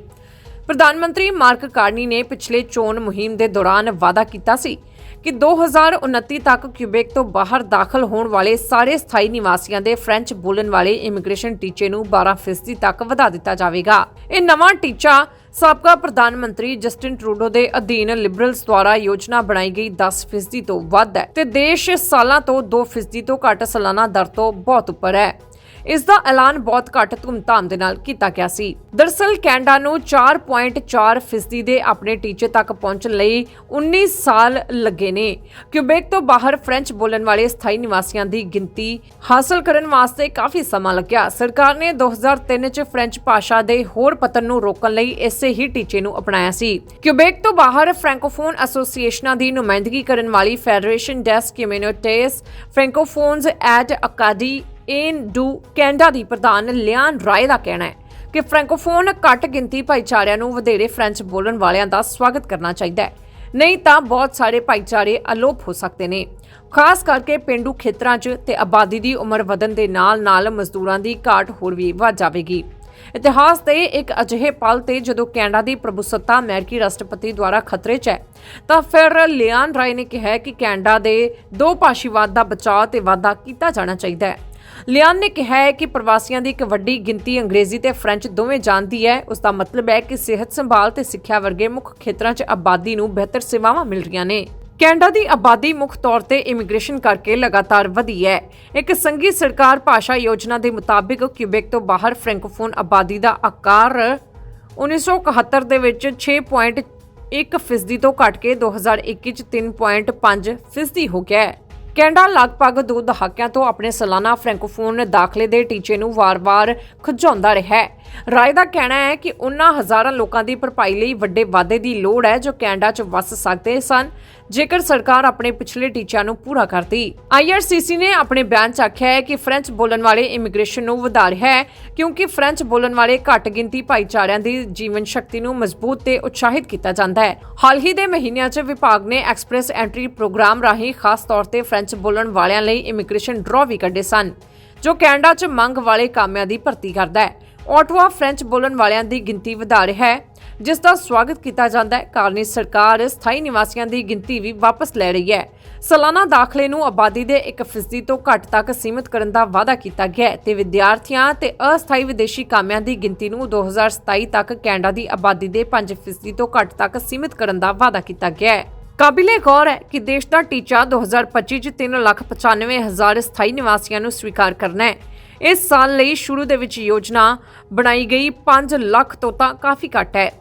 Speaker 1: ਪ੍ਰਧਾਨ ਮੰਤਰੀ ਮਾਰਕ ਕਾਰਨੀ ਨੇ ਪਿਛਲੇ ਚੋਣ ਮੁਹਿੰਮ ਦੇ ਦੌਰਾਨ ਵਾਅਦਾ ਕੀਤਾ ਸੀ ਕਿ 2029 ਤੱਕ ਕਿਊਬੇਕ ਤੋਂ ਬਾਹਰ ਦਾਖਲ ਹੋਣ ਵਾਲੇ ਸਾਰੇ ਸਥਾਈ ਨਿਵਾਸੀਆਂ ਦੇ ਫ੍ਰੈਂਚ ਬੋਲਣ ਵਾਲੇ ਇਮੀਗ੍ਰੇਸ਼ਨ ਟੀਚੇ ਨੂੰ 12% ਤੱਕ ਵਧਾ ਦਿੱਤਾ ਜਾਵੇਗਾ। ਇਹ ਨਵਾਂ ਟੀਚਾ ਸਾਬਕਾ ਪ੍ਰਧਾਨ ਮੰਤਰੀ ਜਸਟਿਨ ਟਰੂਡੋ ਦੇ ਅਧੀਨ ਲਿਬਰਲਸ ਦੁਆਰਾ ਯੋਜਨਾ ਬਣਾਈ ਗਈ 10% ਤੋਂ ਵੱਧ ਹੈ ਤੇ ਦੇਸ਼ ਸਾਲਾਂ ਤੋਂ 2% ਤੋਂ ਘੱਟ ਸਾਲਾਨਾ ਦਰ ਤੋਂ ਬਹੁਤ ਉੱਪਰ ਹੈ। ਇਸ ਦਾ ਐਲਾਨ ਬਹੁਤ ਘੱਟ ਧੂਮਧਾਮ ਦੇ ਨਾਲ ਕੀਤਾ ਗਿਆ ਸੀ। ਦਰਸਲ, ਕੈਨੇਡਾ ਨੂੰ 4.4 ਫੀਸਦੀ ਦੇ ਆਪਣੇ ਟੀਚੇ ਤੱਕ ਪਹੁੰਚਣ ਲਈ 19 ਸਾਲ ਲੱਗੇ ਨੇ। ਕਿਊਬੇਕ ਤੋਂ ਬਾਹਰ ਫ੍ਰੈਂਚ ਬੋਲਣ ਵਾਲੇ ਸਥਾਈ ਨਿਵਾਸੀਆਂ ਦੀ ਗਿਣਤੀ ਹਾਸਲ ਕਰਨ ਵਾਸਤੇ ਕਾਫੀ ਸਮਾਂ ਲੱਗਿਆ। ਸਰਕਾਰ ਨੇ 2003 ਚ ਫ੍ਰੈਂਚ ਭਾਸ਼ਾ ਦੇ ਹੋਰ ਪਤਨ ਨੂੰ ਰੋਕਣ ਲਈ ਇਸੇ ਹੀ ਟੀਚੇ ਨੂੰ ਅਪਣਾਇਆ ਸੀ। ਕਿਊਬੇਕ ਤੋਂ ਬਾਹਰ ਫ੍ਰੈਂਕੋਫੋਨ ਐਸੋਸੀਏਸ਼ਨਾਂ ਦੀ ਨੁਮਾਇੰਦਗੀ ਕਰਨ ਵਾਲੀ Fédération des communautés francophones et Acadie ਇਨ ਡੂ ਕੈਨੇਡਾ ਦੀ ਪ੍ਰਧਾਨ ਲਿਆਨ ਰਾਏ ਦਾ ਕਹਿਣਾ ਹੈ ਕਿ ਫ੍ਰੈਂਕੋਫੋਨ ਘੱਟ ਗਿਣਤੀ ਭਾਈਚਾਰਿਆਂ ਨੂੰ ਵਧੇਰੇ ਫ੍ਰੈਂਚ ਬੋਲਣ ਵਾਲਿਆਂ ਦਾ ਸਵਾਗਤ ਕਰਨਾ ਚਾਹੀਦਾ ਹੈ। ਨਹੀਂ ਤਾਂ ਬਹੁਤ ਸਾਰੇ ਭਾਈਚਾਰੇ ਅਲੋਪ ਹੋ ਸਕਦੇ ਨੇ। ਖਾਸ ਕਰਕੇ ਪਿੰਡੂ ਖੇਤਰਾਂ 'ਚ ਤੇ ਆਬਾਦੀ ਦੀ ਉਮਰ ਵਧਣ ਦੇ ਨਾਲ-ਨਾਲ ਮਜ਼ਦੂਰਾਂ ਦੀ ਘਾਟ ਹੋਰ ਵੀ ਵੱਧ ਜਾਵੇਗੀ। ਇਤਿਹਾਸ ਦੇ ਇੱਕ ਅਜਿਹੇ ਪਲ ਤੇ ਜਦੋਂ ਕੈਨੇਡਾ ਦੀ ਪ੍ਰਭੂਸੱਤਾ ਅਮਰੀਕੀ ਰਾਸ਼ਟਰਪਤੀ ਦੁਆਰਾ ਖਤਰੇ 'ਚ ਹੈ, ਤਾਂ ਫਿਰ ਲਿਆਨ ਰਾਏ ਨੇ ਕਿਹਾ ਕਿ ਕੈਨੇਡਾ ਦੇ ਦੋ ਭਾਸ਼ੀਵਾਦ ਦਾ ਬਚਾਅ ਤੇ ਵਾਧਾ ਕੀਤਾ ਜਾਣਾ ਚਾਹੀਦਾ ਹੈ। ਲਿਆਨ ਨੇ ਕਿਹਾ ਹੈ ਕਿ ਪ੍ਰਵਾਸੀਆਂ ਦੀ ਇੱਕ ਵੱਡੀ ਗਿਣਤੀ ਅੰਗਰੇਜ਼ੀ ਤੇ ਫ੍ਰੈਂਚ ਦੋਵੇਂ ਜਾਣਦੀ ਹੈ। ਉਸ ਦਾ ਮਤਲਬ ਹੈ ਕਿ ਸਿਹਤ ਸੰਭਾਲ ਤੇ ਸਿੱਖਿਆ ਵਰਗੇ ਮੁੱਖ ਖੇਤਰਾਂ 'ਚ ਆਬਾਦੀ ਨੂੰ ਬਿਹਤਰ ਸੇਵਾਵਾਂ ਮਿਲ ਰਹੀਆਂ ਨੇ। ਕੈਨੇਡਾ ਦੀ ਆਬਾਦੀ ਮੁੱਖ ਤੌਰ ਤੇ ਇਮੀਗ੍ਰੇਸ਼ਨ ਕਰਕੇ ਲਗਾਤਾਰ ਵਧੀ ਹੈ। ਇੱਕ ਸੰਘੀ ਸਰਕਾਰ ਭਾਸ਼ਾ ਯੋਜਨਾ ਦੇ ਮੁਤਾਬਿਕ ਕਿਊਬੇਕ ਤੋਂ ਬਾਹਰ ਫ੍ਰੈਂਕੋਫੋਨ ਆਬਾਦੀ ਦਾ ਆਕਾਰ 1971 ਦੇ ਵਿੱਚ 6.1 ਫੀਸਦੀ ਤੋਂ ਘਟ ਕੇ 2021 ਚ 3.5 ਫੀਸਦੀ ਹੋ ਗਿਆ ਹੈ। ਕੈਨੇਡਾ ਲਗਭਗ ਦੋ ਦਹਾਕਿਆਂ ਤੋਂ ਆਪਣੇ ਸਾਲਾਨਾ ਫ੍ਰੈਂਕੋਫੋਨ ਦਾਖਲੇ ਦੇ ਟੀਚੇ ਨੂੰ ਵਾਰ-ਵਾਰ ਖੁਝਾਉਂਦਾ ਰਿਹਾ ਹੈ। ਰਾਏ ਦਾ ਕਹਿਣਾ ਹੈ ਕਿ ਉਹਨਾਂ ਹਜ਼ਾਰਾਂ ਲੋਕਾਂ ਦੀ ਭਰਪਾਈ ਲਈ ਵੱਡੇ ਵਾਅਦੇ ਦੀ ਲੋੜ ਹੈ ਜੋ ਕੈਨੇਡਾ 'ਚ ਵੱਸ ਸਕਦੇ ਸਨ, ਜੇਕਰ ਸਰਕਾਰ ਆਪਣੇ ਪਿਛਲੇ ਟੀਚਿਆਂ ਨੂੰ ਪੂਰਾ ਕਰਦੀ। ਆਈਆਰਸੀਸੀ ਨੇ ਆਪਣੇ ਬਿਆਨ 'ਚ ਆਖਿਆ ਹੈ ਕਿ ਫ੍ਰੈਂਚ ਬੋਲਣ ਵਾਲੇ ਇਮੀਗ੍ਰੇਸ਼ਨ ਨੂੰ ਵਧਾ ਰਿਹਾ ਹੈ, ਕਿਉਂਕਿ ਫ੍ਰੈਂਚ ਬੋਲਣ ਵਾਲੇ ਘੱਟ ਗਿਣਤੀ ਭਾਈਚਾਰਿਆਂ ਦੀ ਜੀਵਨ ਸ਼ਕਤੀ ਨੂੰ ਮਜ਼ਬੂਤ ਤੇ ਉਤਸ਼ਾਹਿਤ ਕੀਤਾ ਜਾਂਦਾ ਹੈ। ਹਾਲ ਹੀ ਦੇ ਮਹੀਨਿਆਂ 'ਚ ਵਿਭਾਗ ਨੇ ਐਕਸਪ੍ਰੈਸ ਐਂਟਰੀ ਪ੍ਰੋਗਰਾਮ ਰਾਹੀਂ ਖਾਸ ਤੌਰ ਤੇ ਫ੍ਰੈਂਚ ਬੋਲਣ ਵਾਲਿਆਂ ਲਈ ਇਮੀਗ੍ਰੇਸ਼ਨ ਡਰਾਅ ਵੀ ਕੱਢੇ ਸਨ, ਜੋ ਕੈਨੇਡਾ 'ਚ ਮੰਗ ਵਾਲੇ ਕਾਮਿਆਂ ਦੀ ਭਰਤੀ ਕਰਦਾ ਹੈ। ਆਟਵਾ ਫ੍ਰੈਂਚ ਬੋਲਣ ਵਾਲਿਆਂ ਦੀ ਗਿਣਤੀ ਵਧਾ ਰਿਹਾ ਹੈ ਜਿਸ ਦਾ ਸਵਾਗਤ ਕੀਤਾ ਜਾਂਦਾ ਹੈ। ਕਾਰਨੀ ਸਰਕਾਰ ਸਥਾਈ ਨਿਵਾਸੀਆਂ ਦੀ ਗਿਣਤੀ ਵੀ ਵਾਪਸ ਲੈ ਰਹੀ ਹੈ। ਸਾਲਾਨਾ ਦਾਖਲੇ ਨੂੰ ਆਬਾਦੀ ਦੇ 1% ਤੋਂ ਘੱਟ ਤੱਕ ਸੀਮਿਤ ਕਰਨ ਦਾ ਵਾਅਦਾ ਕੀਤਾ ਗਿਆ ਹੈ ਤੇ ਵਿਦਿਆਰਥੀਆਂ ਤੇ ਅਸਥਾਈ ਵਿਦੇਸ਼ੀ ਕਾਮਿਆਂ ਦੀ ਗਿਣਤੀ ਨੂੰ 2027 ਤੱਕ ਕੈਨੇਡਾ ਦੀ ਆਬਾਦੀ ਦੇ 5% ਤੋਂ ਘੱਟ ਤੱਕ ਸੀਮਿਤ ਕਰਨ ਦਾ ਵਾਅਦਾ ਕੀਤਾ ਗਿਆ ਹੈ। ਕਾਬਿਲੇ ਗੌਰ ਹੈ ਕਿ ਦੇਸ਼ ਦਾ ਟੀਚਾ 2025 ਚ 3,95,000 ਸਥਾਈ ਨਿਵਾਸੀਆਂ ਨੂੰ ਸਵੀਕਾਰ ਕਰਨਾ ਹੈ। ਇਸ ਸਾਲ ਲਈ ਸ਼ੁਰੂ ਦੇ ਵਿੱਚ ਯੋਜਨਾ ਬਣਾਈ ਗਈ। 5 ਲੱਖ ਤੋਂ ਤਾਂ ਕਾਫੀ ਘੱਟ ਹੈ।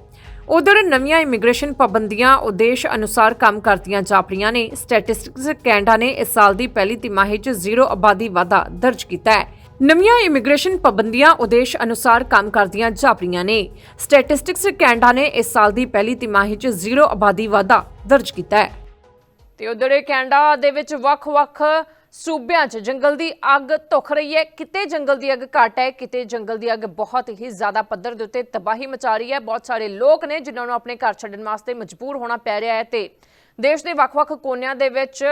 Speaker 1: ਉਧਰ ਨਵੀਆਂ ਇਮੀਗ੍ਰੇਸ਼ਨ ਪਾਬੰਦੀਆਂ ਉਦੇਸ਼ ਅਨੁਸਾਰ ਕੰਮ ਕਰਦੀਆਂ ਜਾਪਰੀਆਂ ਨੇ। ਸਟੈਟਿਸਟਿਕਸ ਕੈਨੇਡਾ ਨੇ ਇਸ ਸਾਲ ਦੀ ਪਹਿਲੀ ਤਿਮਾਹੀ 'ਚ ਜ਼ੀਰੋ ਆਬਾਦੀ ਵਾਧਾ ਦਰਜ ਕੀਤਾ ਹੈ। ਨਵੀਆਂ ਇਮੀਗ੍ਰੇਸ਼ਨ ਪਾਬੰਦੀਆਂ ਉਦੇਸ਼ ਅਨੁਸਾਰ ਕੰਮ ਕਰਦੀਆਂ ਜਾਪਰੀਆਂ ਨੇ। ਸਟੈਟਿਸਟਿਕਸ ਕੈਨੇਡਾ ਨੇ ਇਸ ਸਾਲ ਦੀ ਪਹਿਲੀ ਤਿਮਾਹੀ 'ਚ ਜ਼ੀਰੋ ਆਬਾਦੀ ਵਾਧਾ ਦਰਜ ਕੀਤਾ ਹੈ। ਤੇ ਉਧਰ ਕੈਨੇਡਾ ਦੇ ਵਿੱਚ ਵੱਖ-ਵੱਖ ਸੂਬਿਆਂ 'ਚ ਜੰਗਲ ਦੀ ਅੱਗ ਧੁਖ ਰਹੀ ਹੈ। ਕਿਤੇ ਜੰਗਲ ਦੀ ਅੱਗ ਘੱਟ ਹੈ ਕਿਤੇ ਜੰਗਲ ਦੀ ਅੱਗ ਬਹੁਤ ਹੀ ਜ਼ਿਆਦਾ ਪੱਧਰ ਦੇ ਉੱਤੇ ਤਬਾਹੀ ਮਚਾ ਰਹੀ ਹੈ। ਬਹੁਤ ਸਾਰੇ ਲੋਕ ਨੇ ਜਿਨ੍ਹਾਂ ਨੂੰ ਆਪਣੇ ਘਰ ਛੱਡਣ ਵਾਸਤੇ ਮਜਬੂਰ ਹੋਣਾ ਪੈ ਰਿਹਾ ਹੈ ਤੇ ਦੇਸ਼ ਦੇ ਵੱਖ-ਵੱਖ ਕੋਨਿਆਂ ਦੇ ਵਿੱਚ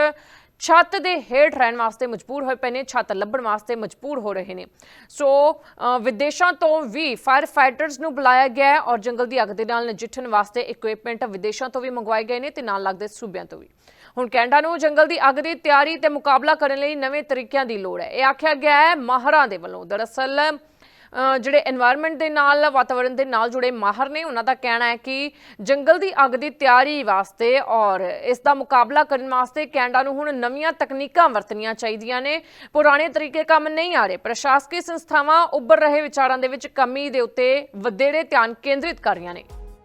Speaker 1: ਛੱਤ ਦੇ ਹੇਠ ਰਹਿਣ ਵਾਸਤੇ ਮਜਬੂਰ ਹੋਏ ਪਏ ਨੇ ਛੱਤ ਲੱਭਣ ਵਾਸਤੇ ਮਜਬੂਰ ਹੋ ਰਹੇ ਨੇ। ਸੋ ਅ, ਵਿਦੇਸ਼ਾਂ ਤੋਂ ਵੀ ਫਾਇਰ ਫਾਈਟਰਸ ਨੂੰ ਬੁਲਾਇਆ ਗਿਆ ਹੈ ਔਰ ਜੰਗਲ ਦੀ ਅੱਗ ਦੇ ਨਾਲ ਨਜਿੱਠਣ ਵਾਸਤੇ ਇਕਵਿਪਮੈਂਟ ਵਿਦੇਸ਼ਾਂ ਤੋਂ ਵੀ ਮੰਗਵਾਏ ਗਏ ਨੇ ਤੇ ਨਾਲ ਲੱਗਦੇ ਸੂਬਿਆਂ ਤੋਂ ਵੀ। ਹੁਣ ਕੈਨੇਡਾ ਨੂੰ ਜੰਗਲ ਦੀ ਅੱਗ ਦੀ ਤਿਆਰੀ ਤੇ ਮੁਕਾਬਲਾ ਕਰਨ ਲਈ ਨਵੇਂ ਤਰੀਕਿਆਂ ਦੀ ਲੋੜ ਹੈ। ਇਹ ਆਖਿਆ ਗਿਆ ਹੈ ਮਾਹਰਾਂ ਦੇ ਵੱਲੋਂ। ਦਰਅਸਲ ਜਿਹੜੇ এনवायरमेंट ਦੇ ਨਾਲ ਵਾਤਾਵਰਣ ਦੇ ਨਾਲ ਜੁੜੇ ਮਾਹਰ ਨੇ, ਉਹਨਾਂ ਦਾ ਕਹਿਣਾ ਹੈ ਕਿ ਜੰਗਲ ਦੀ ਅੱਗ ਦੀ ਤਿਆਰੀ ਵਾਸਤੇ ਔਰ ਇਸ ਦਾ ਮੁਕਾਬਲਾ ਕਰਨ ਵਾਸਤੇ ਕੈਨੇਡਾ ਨੂੰ ਹੁਣ ਨਵੀਆਂ ਤਕਨੀਕਾਂ ਵਰਤਣੀਆਂ ਚਾਹੀਦੀਆਂ ਨੇ। ਪੁਰਾਣੇ ਤਰੀਕੇ ਕੰਮ ਨਹੀਂ ਆ ਰਹੇ। ਪ੍ਰਸ਼ਾਸਕੀ ਸੰਸਥਾਵਾਂ ਉੱਭਰ ਰਹੇ ਵਿਚਾਰਾਂ ਦੇ ਵਿੱਚ ਕਮੀ ਦੇ ਉੱਤੇ ਵਧੇਰੇ ਧਿਆਨ ਕੇਂਦਰਿਤ ਕਰ ਰਹੀਆਂ ਨੇ।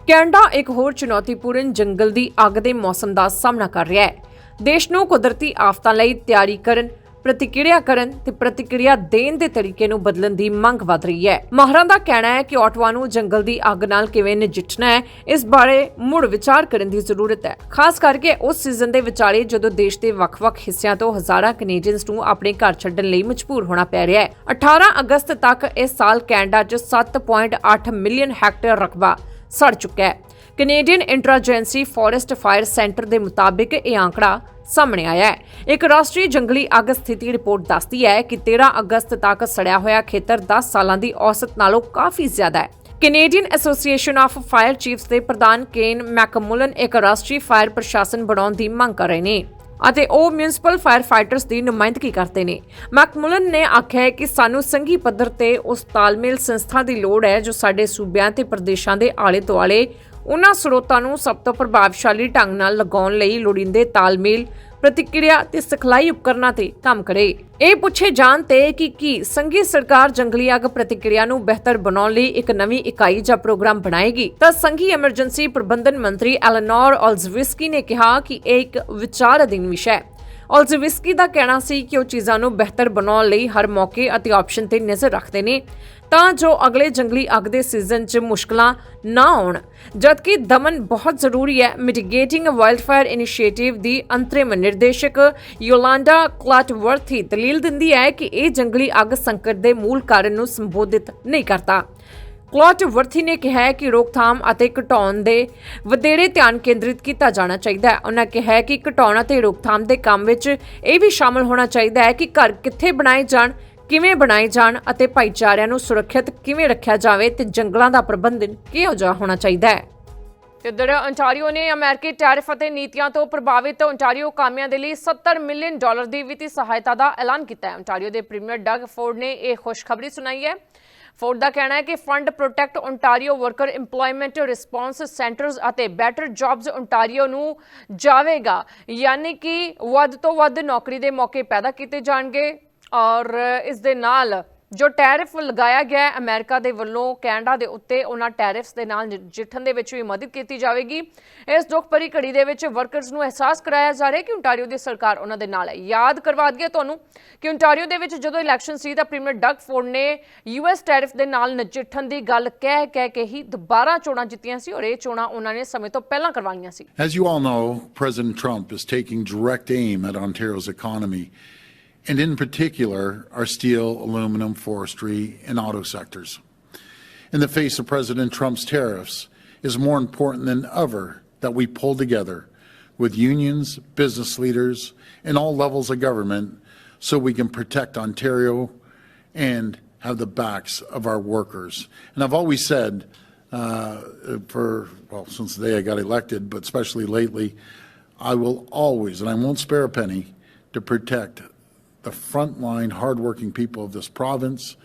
Speaker 1: ਕੈਨੇਡਾ ਇੱਕ ਹੋਰ ਚੁਣੌਤੀਪੂਰਨ ਜੰਗਲ ਦੀ ਅੱਗ ਦੇ ਮੌਸਮ ਦਾ ਸਾਹਮਣਾ ਕਰ ਰਿਹਾ ਹੈ। ਦੇਸ਼ ਨੂੰ ਕੁਦਰਤੀ ਆਫਤਾਂ ਲਈ ਤਿਆਰੀ ਕਰਨ, ਪ੍ਰਤੀਕਿਰਿਆ ਕਰਨ ਤੇ ਪ੍ਰਤੀਕਿਰਿਆ ਦੇਣ ਦੇ ਤਰੀਕੇ ਨੂੰ ਬਦਲਣ ਦੀ ਮੰਗ ਵਧ ਰਹੀ ਹੈ। ਮਾਹਰਾਂ ਦਾ ਕਹਿਣਾ ਹੈ ਕਿ ਆਟਵਾ ਨੂੰ ਜੰਗਲ ਦੀ ਅੱਗ ਨਾਲ ਕਿਵੇਂ ਨਜਿੱਠਣਾ ਹੈ, ਇਸ ਬਾਰੇ ਮੁੜ ਵਿਚਾਰ ਕਰਨ ਦੀ ਜ਼ਰੂਰਤ ਹੈ। ਖਾਸ ਕਰਕੇ ਉਸ ਸੀਜ਼ਨ ਦੇ ਵਿਚਾਲੇ ਜਦੋਂ ਦੇਸ਼ ਦੇ ਵੱਖ-ਵੱਖ ਹਿੱਸਿਆਂ ਤੋਂ ਹਜ਼ਾਰਾਂ ਕੈਨੇਡੀਅਨਸ ਨੂੰ ਆਪਣੇ ਘਰ ਛੱਡਣ ਲਈ ਮਜਬੂਰ ਹੋਣਾ ਪੈ ਰਿਹਾ ਹੈ। 18 ਅਗਸਤ ਤੱਕ ਇਸ ਸਾਲ ਕੈਨੇਡਾ 'ਚ 7.8 ਮਿਲੀਅਨ ਹੈਕਟੇਅਰ ਰਕਬਾ ਸੜ ਚੁੱਕਾ ਹੈ। Canadian interagency forest fire centre ਦੇ ਮੁਤਾਬਿਕ ਇਹ ਆંકੜਾ ਸਾਹਮਣੇ ਆਇਆ ਹੈ। ਇੱਕ ਰਾਸ਼ਟਰੀ ਜੰਗਲੀ ਅੱਗ ਸਥਿਤੀ ਰਿਪੋਰਟ ਦੱਸਦੀ ਹੈ ਕਿ 13 ਅਗਸਤ ਤੱਕ ਸੜਿਆ ਹੋਇਆ ਖੇਤਰ 10 ਸਾਲਾਂ ਦੀ ਔਸਤ ਨਾਲੋਂ ਕਾਫੀ ਜ਼ਿਆਦਾ ਹੈ। Canadian association of fire chiefs ਦੇ ਪ੍ਰਧਾਨ ਕੇਨ ਮੈਕਮੁਲਨ ਇੱਕ ਰਾਸ਼ਟਰੀ ਫਾਇਰ ਪ੍ਰਸ਼ਾਸਨ ਬਣਾਉਣ ਦੀ ਮੰਗ ਕਰ ਰਹੇ ਨੇ। ਅਤੇ ਉਹ ਮਿਊਨਿਸਪਲ ਫਾਇਰ ਫਾਈਟਰਸ ਦੀ ਨੁਮਾਇੰਦਗੀ ਕਰਦੇ ਨੇ। ਮੈਕਮੁਲਨ ਨੇ ਆਖਿਆ ਹੈ ਕਿ ਸਾਨੂੰ ਸੰਘੀ ਪੱਧਰ ਤੇ ਉਸ ਤਾਲਮੇਲ ਸੰਸਥਾ ਦੀ ਲੋੜ ਹੈ ਜੋ ਸਾਡੇ ਸੂਬਿਆਂ ਤੇ ਪ੍ਰਦੇਸ਼ਾਂ ਦੇ ਆਲੇ ਦੁਆਲੇ ਉਹਨਾਂ ਸਰੋਤਾਂ ਨੂੰ ਸਭ ਤੋਂ ਪ੍ਰਭਾਵਸ਼ਾਲੀ ਢੰਗ ਨਾਲ ਲਗਾਉਣ ਲਈ ਲੋੜੀਂਦੇ ਤਾਲਮੇਲ ਪ੍ਰਤੀਕਿਰਿਆ ਤੇ ਸਿਖਲਾਈ ਉਪਕਰਨਾਂ ਤੇ ਕੰਮ ਕਰੇ। ਇਹ ਪੁੱਛੇ ਜਾਣ ਤੇ ਕਿ ਕੀ ਸੰਘੀ ਸਰਕਾਰ ਜੰਗਲੀ ਅੱਗ ਪ੍ਰਤੀਕਿਰਿਆ ਨੂੰ ਬਿਹਤਰ ਬਣਾਉਣ ਲਈ ਇੱਕ ਨਵੀਂ ਇਕਾਈ ਜਾਂ ਪ੍ਰੋਗਰਾਮ ਬਣਾਏਗੀ? ਤਾਂ ਸੰਘੀ ਐਮਰਜੈਂਸੀ ਪ੍ਰਬੰਧਨ ਮੰਤਰੀ ਐਲਨੋਰ ਔਲਜ਼ਵਿਸਕੀ ਨੇ ਕਿਹਾ ਕਿ ਇਹ ਇੱਕ ਵਿਚਾਰ ਅਧੀਨ ਵਿਸ਼ਾ ਹੈ। ਔਲਜ਼ਵਿਸਕੀ ਦਾ ਕਹਿਣਾ ਸੀ ਕਿ ਉਹ ਚੀਜ਼ਾਂ ਨੂੰ ਬਿਹਤਰ ਬਣਾਉਣ ਲਈ ਹਰ ਮੌਕੇ ਅਤੇ ਆਪਸ਼ਨ ਤੇ ਨਜ਼ਰ ਰੱਖਦੇ ਨੇ। ਤਾਂ ਜੋ ਅਗਲੇ ਜੰਗਲੀ ਅੱਗ ਦੇ ਸੀਜ਼ਨ 'ਚ ਮੁਸ਼ਕਲਾਂ ਨਾ ਆਉਣ। ਜਦਕਿ ਦਮਨ ਬਹੁਤ ਜ਼ਰੂਰੀ ਹੈ ਮਿਟੀਗੇਟਿੰਗ ਵਾਈਲਡਫਾਇਰ ਇਨੀਸ਼ੀਏਟਿਵ ਦੀ ਅੰਤਰਿਮ ਨਿਰਦੇਸ਼ਕ ਯੋਲਾਂਡਾ ਕਲਾਟਵਰਥੀ ਦਲੀਲ ਦਿੰਦੀ ਹੈ ਕਿ ਇਹ ਜੰਗਲੀ ਅੱਗ ਸੰਕਟ ਦੇ ਮੂਲ ਕਾਰਨ ਨੂੰ ਸੰਬੋਧਿਤ ਨਹੀਂ ਕਰਦਾ ਕਲੌਟ ਵਰਥੀ ਨੇ ਕਿਹਾ ਹੈ ਕਿ ਰੋਕਥਾਮ ਅਤੇ ਘਟਾਉਣ ਦੇ ਵਧੇਰੇ ਧਿਆਨ ਕੇਂਦਰਿਤ ਕੀਤਾ ਜਾਣਾ ਚਾਹੀਦਾ ਹੈ। ਉਹਨਾਂ ਕਿਹਾ ਹੈ ਕਿ ਘਟਾਉਣ ਅਤੇ ਰੋਕਥਾਮ ਦੇ ਕੰਮ ਵਿੱਚ ਇਹ ਵੀ ਸ਼ਾਮਲ ਹੋਣਾ ਚਾਹੀਦਾ ਹੈ ਕਿ ਘਰ ਕਿੱਥੇ ਬਣਾਏ ਜਾਣ ਕਿਵੇਂ ਬਣਾਏ ਜਾਣ ਅਤੇ ਭਾਈਚਾਰਿਆਂ ਨੂੰ ਸੁਰੱਖਿਅਤ ਕਿਵੇਂ ਰੱਖਿਆ ਜਾਵੇ ਤੇ ਜੰਗਲਾਂ ਦਾ ਪ੍ਰਬੰਧਨ ਕਿਹੋ ਜਿਹਾ ਹੋਣਾ ਚਾਹੀਦਾ ਹੈ? ਇੱਧਰ ontario ਨੇ ਅਮਰੀਕੀ ਟੈਰਿਫ ਅਤੇ ਨੀਤੀਆਂ ਤੋਂ ਪ੍ਰਭਾਵਿਤ ontario ਕਾਮਿਆਂ ਦੇ ਲਈ 70 ਮਿਲੀਅਨ ਡਾਲਰ ਦੀ ਵਿੱਤੀ ਸਹਾਇਤਾ ਦਾ ਐਲਾਨ ਕੀਤਾ ਹੈ। Ontario ਦੇ ਪ੍ਰੀਮੀਅਰ ਡਗ ਫੋਰਡ ਨੇ ਇਹ ਖੁਸ਼ਖਬਰੀ ਸੁਣਾਈ ਹੈ। ਫੋਰਡ ਦਾ ਕਹਿਣਾ ਹੈ ਕਿ fund protect Ontario worker EMPLOYMENT response centres ਅਤੇ ਬੈਟਰ ਜੌਬਸ ਓਨਟਾਰੀਓ ਨੂੰ ਜਾਵੇਗਾ, ਯਾਨੀ ਕਿ ਵੱਧ ਤੋਂ ਵੱਧ ਨੌਕਰੀ ਦੇ ਮੌਕੇ ਪੈਦਾ ਕੀਤੇ ਜਾਣਗੇ। ਔਰ ਇਸ ਦੇ ਨਾਲ ਜੋ ਟੈਰਿਫ ਲਗਾਇਆ ਗਿਆ ਹੈ ਅਮਰੀਕਾ ਦੇ ਵੱਲੋਂ ਕੈਨੇਡਾ ਦੇ ਉੱਤੇ ਉਹਨਾਂ ਟੈਰਿਫਸ ਦੇ ਨਾਲ ਨਜਿੱਠਣ ਦੇ ਵਿੱਚ ਵੀ ਮਦਦ ਕੀਤੀ ਜਾਵੇਗੀ। ਇਸ ਦੁੱਖ ਭਰੀ ਘੜੀ ਦੇ ਵਿੱਚ ਵਰਕਰਸ ਨੂੰ ਅਹਿਸਾਸ ਕਰਾਇਆ ਜਾ ਰਿਹਾ ਕਿ ontario ਦੀ ਸਰਕਾਰ ਉਹਨਾਂ ਦੇ ਨਾਲ ਹੈ। ਯਾਦ ਕਰਵਾ ਦਈਏ ਤੁਹਾਨੂੰ ਕਿ ontario ਦੇ ਵਿੱਚ ਜਦੋਂ ਇਲੈਕਸ਼ਨ ਸੀ ਤਾਂ ਪ੍ਰੀਮੀਅਰ ਡਗ ਫੋਰਡ ਨੇ ਯੂਐਸ ਟੈਰਿਫ ਦੇ ਨਾਲ ਨਜਿੱਠਣ ਦੀ ਗੱਲ ਕਹਿ ਕਹਿ ਕੇ ਹੀ ਦੁਬਾਰਾ ਚੋਣਾਂ ਜਿੱਤੀਆਂ ਸੀ ਔਰ ਇਹ ਚੋਣਾਂ ਉਹਨਾਂ ਨੇ ਸਮੇਂ ਤੋਂ ਪਹਿਲਾਂ ਕਰਵਾਈਆਂ ਸੀ।
Speaker 3: As you all know, President Trump is taking direct aim at Ontario's economy, and in particular, our steel, aluminum, forestry, and auto sectors. In the face of President Trump's tariffs, it is more important than ever that we pull together with unions, business leaders, and all levels of government so we can protect Ontario and have the backs of our workers. And I've always said, uh, for, well, since the day I got elected, but especially lately, I will always, and I won't spare a penny, to protect the frontline, hardworking people of this province,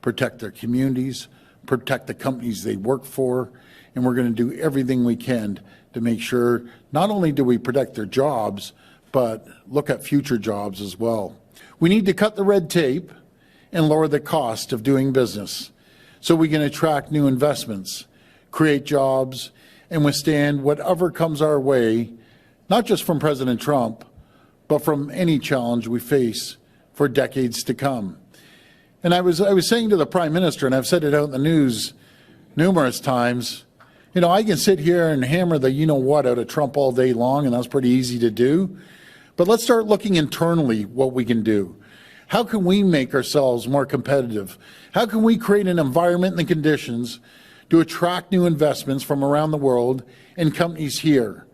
Speaker 3: protect their communities, protect the companies they work for, and we're going to do everything we can to make sure not only do we protect their jobs, but look at future jobs as well. We need to cut the red tape and lower the cost of doing business so we can attract new investments, create jobs, and withstand whatever comes our way, not just from President Trump, but from any challenge we face for decades to come. And I was, I was saying to the Prime Minister, and I've said it out in the news numerous times, you know, I can sit here and hammer the you know what out of Trump all day long, and that's pretty easy to do. But let's start looking internally what we can do. How can we make ourselves more competitive? How can we create an environment and conditions to attract new investments from around the world and companies here?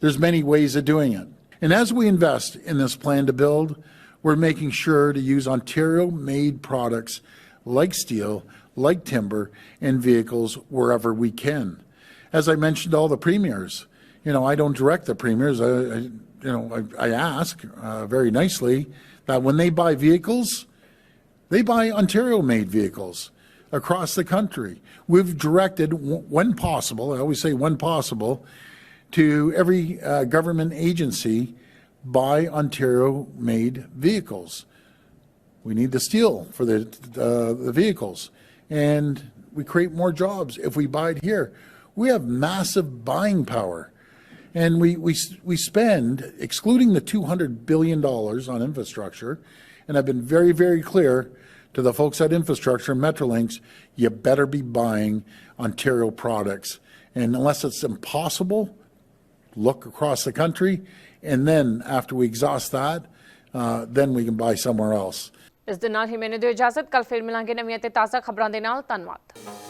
Speaker 3: There's many ways of doing it. And as we invest in this plan to build, we're making sure to use Ontario made products like steel, like timber, and vehicles wherever we can. As I mentioned, all the premiers, you know, I don't direct the premiers. I, I you know, I, I ask uh, very nicely that when they buy vehicles, they buy Ontario-made vehicles across the country. We've directed, when possible, I always say when possible, to every uh, government agency, buy Ontario-made vehicles. We need the steel for the, uh, the vehicles. And we create more jobs if we buy it here. We have massive buying power. And we, we, we spend, excluding the $200 billion on infrastructure, and I've been very, very clear to the folks at Infrastructure and Metrolinx, you better be buying Ontario products. And unless it's impossible, look across the country, and then after we exhaust that, uh, then we can buy somewhere else.
Speaker 1: ਇਸ ਦੇ ਨਾਲ ਹੀ ਮੈਨੂੰ ਦਿਓ ਇਜਾਜ਼ਤ ਕੱਲ ਫਿਰ ਮਿਲਾਂਗੇ ਨਵੀਆਂ ਤੇ ਤਾਜ਼ਾ ਖਬਰਾਂ ਦੇ ਨਾਲ ਧੰਨਵਾਦ